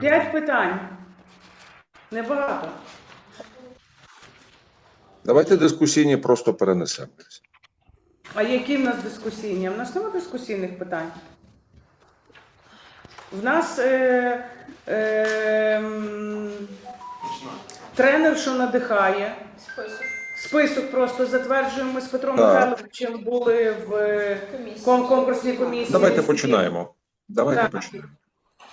П'ять питань. Небагато. Давайте дискусійні просто перенесемо. А які в нас дискусійні? В нас немає дискусійних питань. В нас е, е, тренер, що надихає. Список Список просто затверджуємо. Ми з Петром Так. Михайловичем були в е, комісії. конкурсній комісії. Давайте починаємо. Давайте Так. почнемо.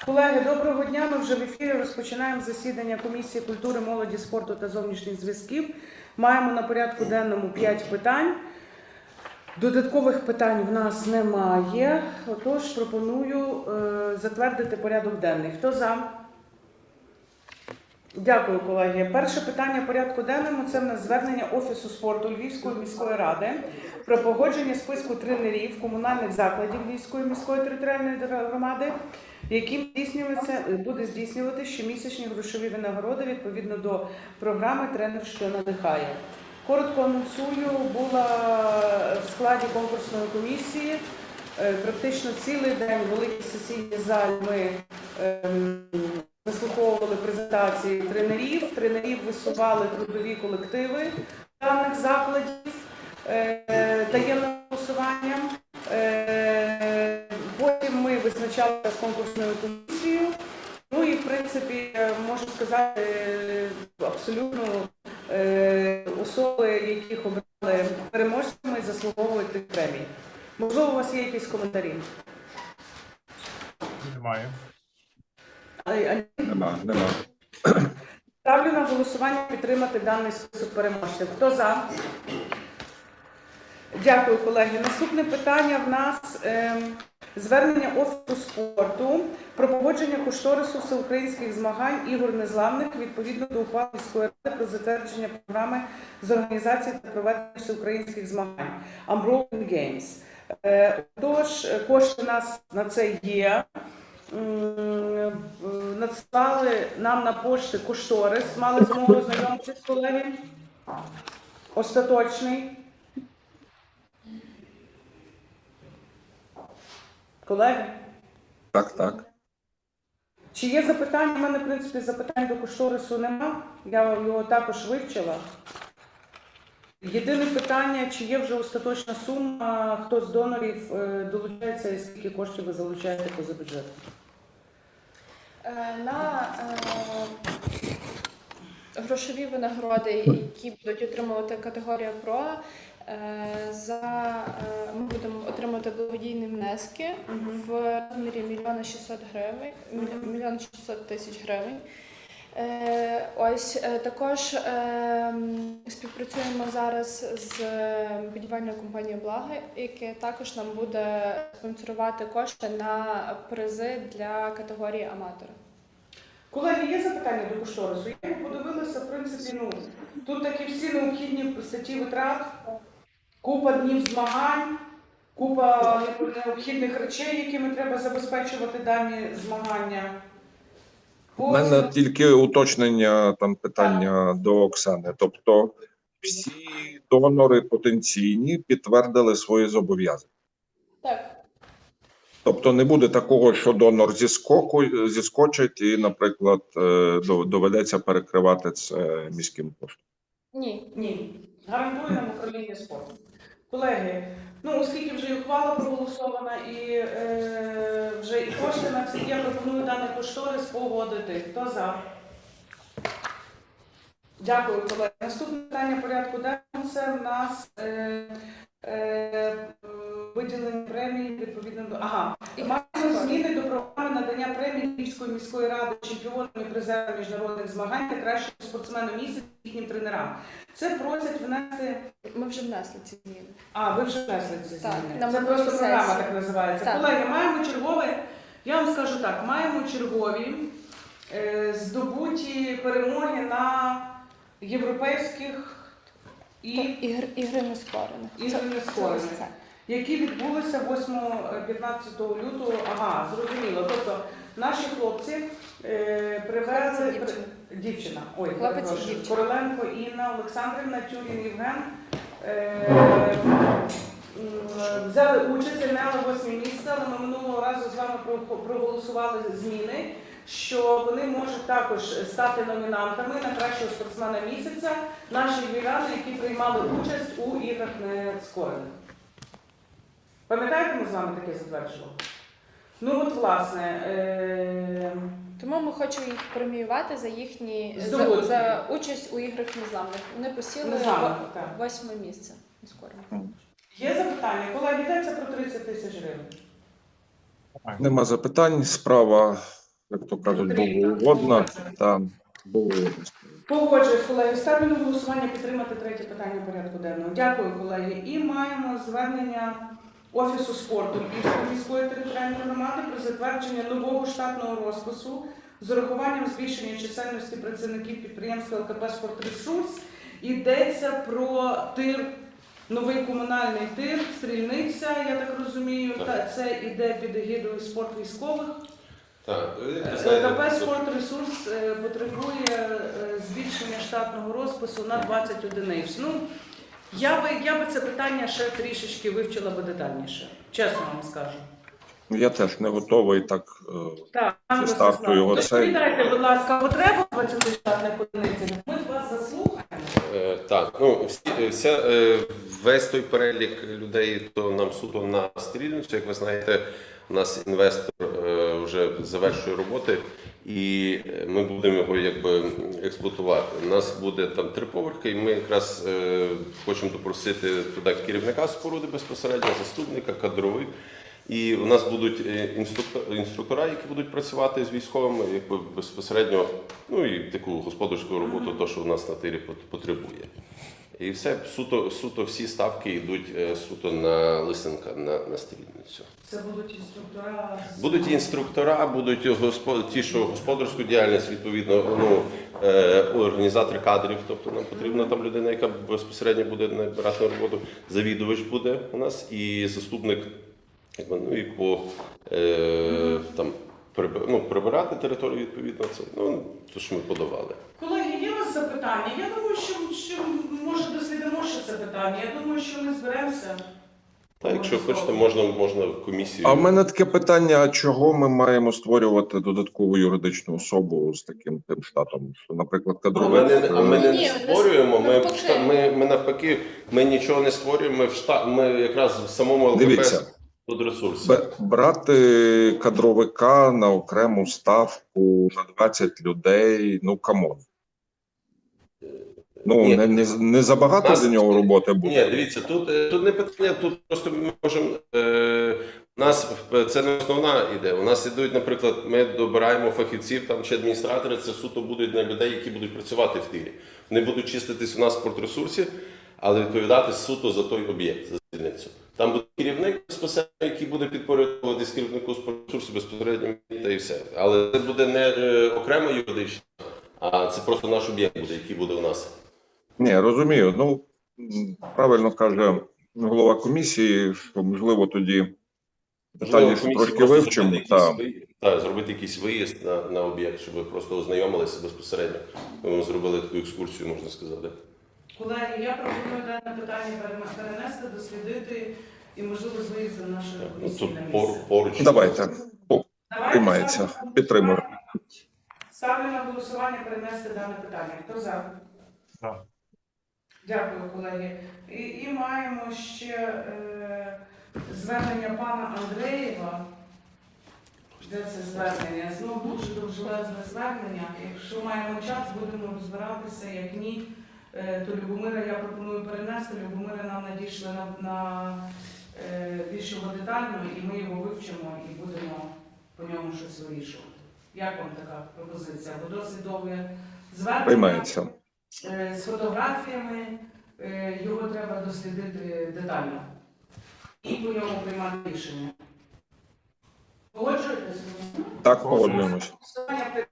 Колеги, доброго дня. Ми вже в ефірі розпочинаємо засідання комісії культури, молоді, спорту та зовнішніх зв'язків. Маємо на порядку денному 5 питань. Додаткових питань в нас немає. Отож, пропоную е, затвердити порядок денний. Хто за? Дякую, колеги. Перше питання порядку денному це в нас звернення Офісу спорту Львівської міської ради про погодження списку тренерів комунальних закладів Львівської міської територіальної громади, яким здійснюється буде здійснювати щомісячні грошові винагороди відповідно до програми Тренер, що надихає. Коротко анонсую, була в складі конкурсної комісії. Е, Практично цілий день в великій сесійній залі ми ем, вислуховували презентації тренерів. Тренерів висували трудові колективи даних закладів е, таємним голосуванням. Е, Потім ми визначалися з конкурсною комісією. Ну і в принципі е, можу сказати абсолютно особи, яких обрали переможцями, заслуговують тих премій. Можливо, у вас є якісь коментарі? Немає. Нема, нема. Ставлю на голосування підтримати даний список переможців. Хто за? Дякую, колеги. Наступне питання в нас ем, звернення Офісу спорту про погодження кошторису всеукраїнських змагань ігор незламних відповідно до ухвали міської ради про затвердження програми з організації та проведення всеукраїнських змагань Umbrella Games. Е, Тож е, кошти у нас на це є. Надсилали нам на пошти кошторис, мали змогу ознайомитися з колеги. Остаточний. Колеги, Так, так. чи є запитання? У мене, в принципі, запитань до кошторису нема. Я його також вивчила. Єдине питання, чи є вже остаточна сума, хто з донорів е, долучається і скільки коштів ви залучаєте поза бюджет? Е, На е, грошові винагороди, які будуть отримувати категорія ПРО, е, за, е, ми будемо отримувати благодійні внески в розмірі мільйона 600 гривень, мільйон 600 тисяч гривень. Е, Ось е, також е, співпрацюємо зараз з е, будівельною компанією Благи, яке також нам буде спонсорувати кошти на призи для категорії аматори. Колеги, є запитання до кошторису? Я подивилася, в принципі, ну, тут такі всі необхідні статті витрат, купа днів змагань, купа необхідних речей, якими треба забезпечувати дані змагання. У мене тільки уточнення там питання до Оксани. Тобто, всі донори потенційні підтвердили свої зобов'язання. Так, Тобто не буде такого, що донор зіскоку зіскочить і, наприклад, е, доведеться перекривати це міським коштом. ні. Ні, гарантує нам управління спорту. Колеги, ну оскільки вже і ухвала проголосована і е, вже і кошти на це я пропоную даний кошторис погодити. Хто за? Дякую, колеги. Наступне питання порядку денного це в нас е, е, виділення премії відповідно до ага. Маємо зміни до програми надання премії Львівської міської ради чемпіонам і призерам міжнародних змагань та кращим спортсменам місяця їхнім тренерам. Це просять внести. Ми вже внесли ці зміни. А, ви вже внесли ці зміни. на Це просто програма так називається. Так. Колеги, маємо чергове. Я вам скажу так: маємо чергові е, здобуті перемоги на європейських і Ігр, ігри не скорених. Ігри нескорених. Які відбулися 8-15 лютого. Ага, зрозуміло. Тобто наші хлопці е, привезли дівчина. при- дівчина. Ой, Хлопець і перепрошую. дівчина. Короленко Інна Олександрівна, Тюрін Євген. Е, м, взяли участь, зайняли восьме місце, але ми минулого разу з вами про- проголосували зміни. що вони можуть також стати номінантами на кращого спортсмена місяця наші львів'яни, які приймали участь у іграх нескорених. Пам'ятаєте, ми з вами таке затверджували? Ну от власне. Е- Тому ми хочемо їх преміювати за їхні за, Здобутки. за участь у іграх незламних. Вони посіли Незламних, во- так. восьме місце. Скоро. Є запитання? Колеги, йдеться про 30 тисяч гривень. Нема запитань. Справа, як то кажуть, була угодна. Та було Погоджуюсь, колеги. Ставлю на голосування підтримати третє питання порядку денного. Дякую, колеги. І маємо звернення Офісу спорту Львівської міської територіальної громади про затвердження нового штатного розпису з урахуванням збільшення чисельності працівників підприємства ЛКП «Спортресурс». Йдеться про тир, новий комунальний тир, стрільниця, я так розумію. Так. Та це іде під егідою спорт військових. Так, ЛКП «Спортресурс» е, потребує е, збільшення штатного розпису на 20 одиниць. Ну, я би, я би це питання ще трішечки вивчила би детальніше, чесно вам скажу. Я теж не готовий так. е, Так, старту його доповідайте, будь ласка, потребу 20 штатних одиниць. Ми вас заслухаємо. е, так, ну всі, е, вся, е, весь той перелік людей, то нам суто на стрільницю. Як ви знаєте, у нас інвестор е, вже завершує роботи, і ми будемо його якби експлуатувати. У нас буде там три поверхи, і ми якраз е, хочемо допросити туди керівника споруди безпосередньо, заступника, кадрових. І у нас будуть е, інструктора, які будуть працювати з військовими, якби безпосередньо, ну і таку господарську роботу, то що у нас на тирі пот- потребує. І все суто, суто всі ставки йдуть е, суто на лисенка, на, на стрільницю. Це будуть інструктора. Будуть інструктора, будуть госпо- ті, що господарську діяльність, відповідно, ну, е, організатори кадрів, тобто нам потрібна там людина, яка безпосередньо буде набирати на роботу. Завідувач буде у нас і заступник, якби, ну і по е, там ну, прибирати територію відповідно. Це ну то, що ми подавали. Колеги, є у вас запитання? Я думаю, що, що може дослідимо ще це питання. Я думаю, що ми зберемося. Та якщо хочете, можна можна в комісію. А в мене таке питання: а чого ми маємо створювати додаткову юридичну особу з таким тим штатом? Що, наприклад, А ми не, а ми не Ні, не створюємо. Ми, навпаки. ми, ми навпаки, ми нічого не створюємо. Ми в шта, ми якраз в самому ЛКП Дивіться. тут ресурси. Б- Брати кадровика на окрему ставку на 20 людей, ну камон. Ну, Ні. не, не, не забагато Нас- для нього роботи буде. Ні, дивіться, тут, е, тут не питання, тут просто ми можемо. Е, нас це не основна ідея. У нас ідуть, наприклад, ми добираємо фахівців там чи адміністратори, це суто будуть на людей, які будуть працювати в тирі. Вони будуть чиститись у нас в спортресурсі, але відповідати суто за той об'єкт, за стільницю. Там буде керівник безпосередньо, який буде підпорядковуватись керівнику спортресурсу безпосередньо та і все. Але це буде не е, окремо юридично, а це просто наш об'єкт буде, який буде у нас. Ні, розумію. Ну правильно каже голова комісії, що можливо тоді детальніше трошки вивчимо. Та. зробити якийсь виїзд- Так, зробити якийсь виїзд на, на об'єкт, щоб ви просто ознайомилися безпосередньо. Ми вам зробили таку екскурсію, можна сказати. Колеги, я пропоную дане питання перенести, дослідити і, можливо, з виїздом нашої Ну, тут на пор, поруч. Давайте. Давайте Приймається. Підтримую. Ставлю на голосування перенести дане питання. Хто за? За. Дякую, колеги. І, і маємо ще е, звернення пана Андреєва. Де це звернення? Знову дуже довжелезне звернення. Якщо маємо час, будемо розбиратися. Як ні, е, то Любомира я пропоную перенести. Любомира нам надійшли на, на е, більш детально, і ми його вивчимо і будемо по ньому щось вирішувати. Як вам така пропозиція? Бо досить довге звернення Приймається. Е, з фотографіями. е, Його треба дослідити детально і по ньому приймати рішення. Погоджуєтеся? Так, погоджуємось. Голосування е,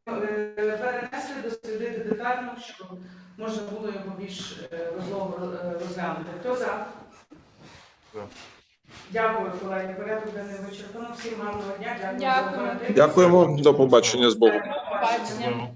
перенесли, дослідити детально, щоб можна було його більш розлого розглянути. Хто за? Дякую, колеги. Порядок денний вичерпано. Всім гарного дня. Дякую. Дякуємо. До побачення з Богом. Бачення. Дякую.